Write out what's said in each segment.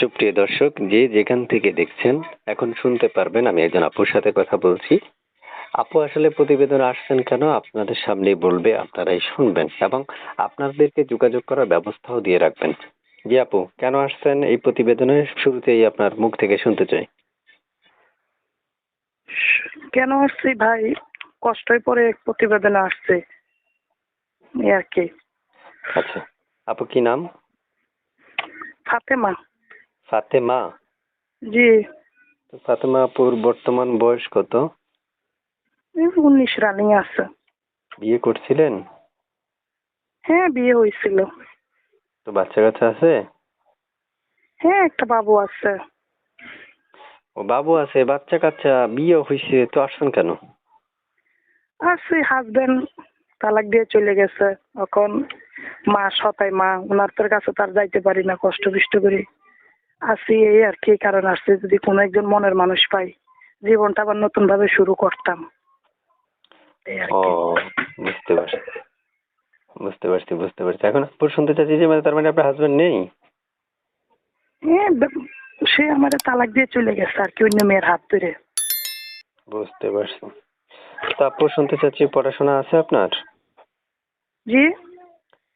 সুপ্রিয় দর্শক যে যেখান থেকে দেখছেন এখন শুনতে পারবেন আমি একজন আপুর সাথে কথা বলছি। আপু আসলে প্রতিবেদন আসছেন কেন? আপনাদের সামনেই বলবে আপনারাই শুনবেন এবং আপনাদেরকে যোগাযোগ করার ব্যবস্থাও দিয়ে রাখবেন। জি আপু কেন আসছেন এই প্রতিবেদনের শুরুতেই আপনার মুখ থেকে শুনতে চাই। কেন আসছি ভাই? কষ্টই পরে প্রতিবেদনে আসছে। এই আর কি। আচ্ছা আপু কি নাম? ফাতেমা। ফাতেমা? জি। তো ফাতেমা আপুর বর্তমান বয়স কত? উনিশ রানিং আছে। বিয়ে করছিলেন? হ্যাঁ বিয়ে হয়েছিল। তো বাচ্চা কাচ্চা আছে? হ্যাঁ একটা বাবু আছে। ও বাবু আছে বাচ্চা কাচ্চা বিয়ে হয়েছে তো আসছেন কেন? আর সেই হাজবেন্ড তালাক দিয়ে চলে গেছে। এখন মা সতাই মা ওনার কাছে তার যাইতে পারি না কষ্ট বিষ্ট করি। আসি এই আর কি কারণ আসছে যদি কোনো একজন মনের মানুষ পাই। জীবনটা আবার নতুন ভাবে শুরু করতাম। ও বুঝতে পারছি। বুঝতে পারছি বুঝতে পারছি। এখন শুনতে চাচ্ছি যে মানে তার মানে আপনার হাজবেন্ড নেই? হ্যাঁ সে আমার তালাক দিয়ে চলে গেছে আর কি অন্য মেয়ের হাত ধরে। বুঝতে পারছি। তো আপু শুনতে চাচ্ছি পড়াশোনা আছে আপনার? জি।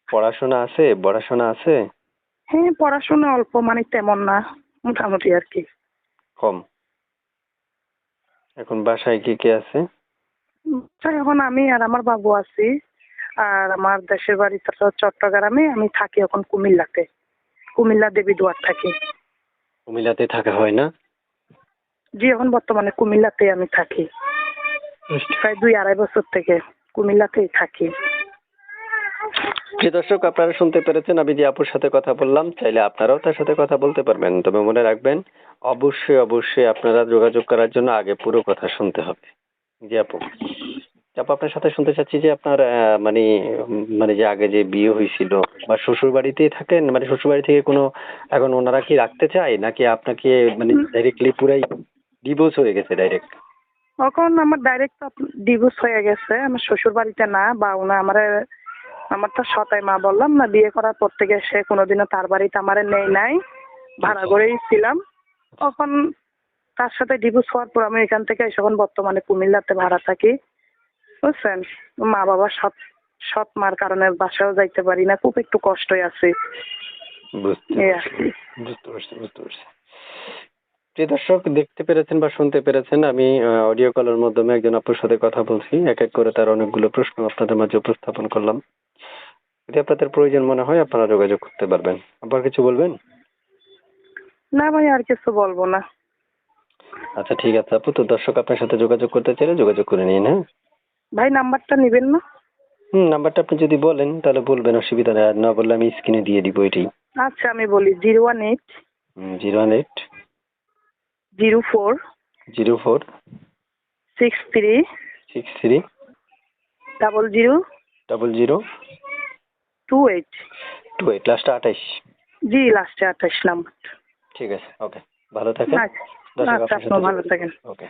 পড়াশোনা আছে পড়াশোনা আছে? হ্যাঁ পড়াশোনা অল্প মানে তেমন না মোটামুটি আর কি। কম? এখন বাসায় কে কে আছে? আচ্ছা, এখন আমি আর আমার বাবু আছি আর আমার দেশের বাড়ি তো চট্টগ্রামে আমি থাকি এখন কুমিল্লাতে। কুমিল্লা দেবী দুয়ার থাকি। কুমিল্লাতে থাকা হয় না? জি এখন বর্তমানে কুমিল্লাতে আমি থাকি। প্রায় দুই আড়াই বছর থেকে কুমিল্লাতেই থাকি। যে দর্শক আপনারা শুনতে পেরেছেন আমি যে আপুর সাথে কথা বললাম চাইলে আপনারাও তার সাথে কথা বলতে পারবেন। তবে মনে রাখবেন অবশ্যই অবশ্যই আপনারা যোগাযোগ করার জন্য আগে পুরো কথা শুনতে হবে। জি আপু। আপু আপনার সাথে শুনতে চাচ্ছি যে আপনার মানে মানে যে আগে যে বিয়ে হয়েছিল বা শ্বশুর বাড়িতেই থাকেন মানে শ্বশুর বাড়ি থেকে কোনো এখন ওনারা কি রাখতে চায়? নাকি আপনাকে মানে ডাইরেক্টলি পুরাই ডিভোর্স হয়ে গেছে ডাইরেক্ট এখন আমার ডাইরেক্ট ডিভোর্স হয়ে গেছে। আমার শ্বশুর বাড়িতে না বা ওনা আমার আমার তো সতাই মা বললাম না বিয়ে করার পর থেকে সে কোনোদিনও তার বাড়িতে আমার নেই নাই। ভাড়া করেই ছিলাম। তখন তার সাথে ডিভোর্স হওয়ার পর আমি এখান থেকে এখন বর্তমানে কুমিল্লাতে ভাড়া থাকি। বুঝছেন? মা বাবা সৎ সৎ মার কারণে বাসাও যাইতে পারি না খুব একটু কষ্টই আছে। বুঝতে পারছি। বুঝতে পারছি বুঝতে পারছি। যে দর্শক দেখতে পেরেছেন বা শুনতে পেরেছেন আমি অডিও কলের মাধ্যমে একজন আপুর সাথে কথা বলছি। এক এক করে তার অনেকগুলো প্রশ্ন আপনাদের মাঝে উপস্থাপন করলাম। যদি আপনাদের প্রয়োজন মনে হয় আপনারা যোগাযোগ করতে পারবেন। আবার কিছু বলবেন? না ভাই আর কিছু বলব না। আচ্ছা ঠিক আছে আপু। তো দর্শক আপনার সাথে যোগাযোগ করতে চাইলে যোগাযোগ করে নিন হ্যাঁ? ভাই নাম্বারটা নেবেন না? হুম নাম্বারটা আপনি যদি বলেন তাহলে বলবেন অসুবিধা নেই। আর না বললে আমি স্ক্রিনে দিয়ে দিব এটি। আচ্ছা আমি বলি zero one eight zero one eight zero four zero four six three six three double zero double zero two eight. Two eight লাস্টে আঠাইশ। জি লাস্টে আঠাশ নাম্বার। ঠিক আছে ওকে ভালো থাকেন। আচ্ছা। আচ্ছা ভালো থাকেন। ওকে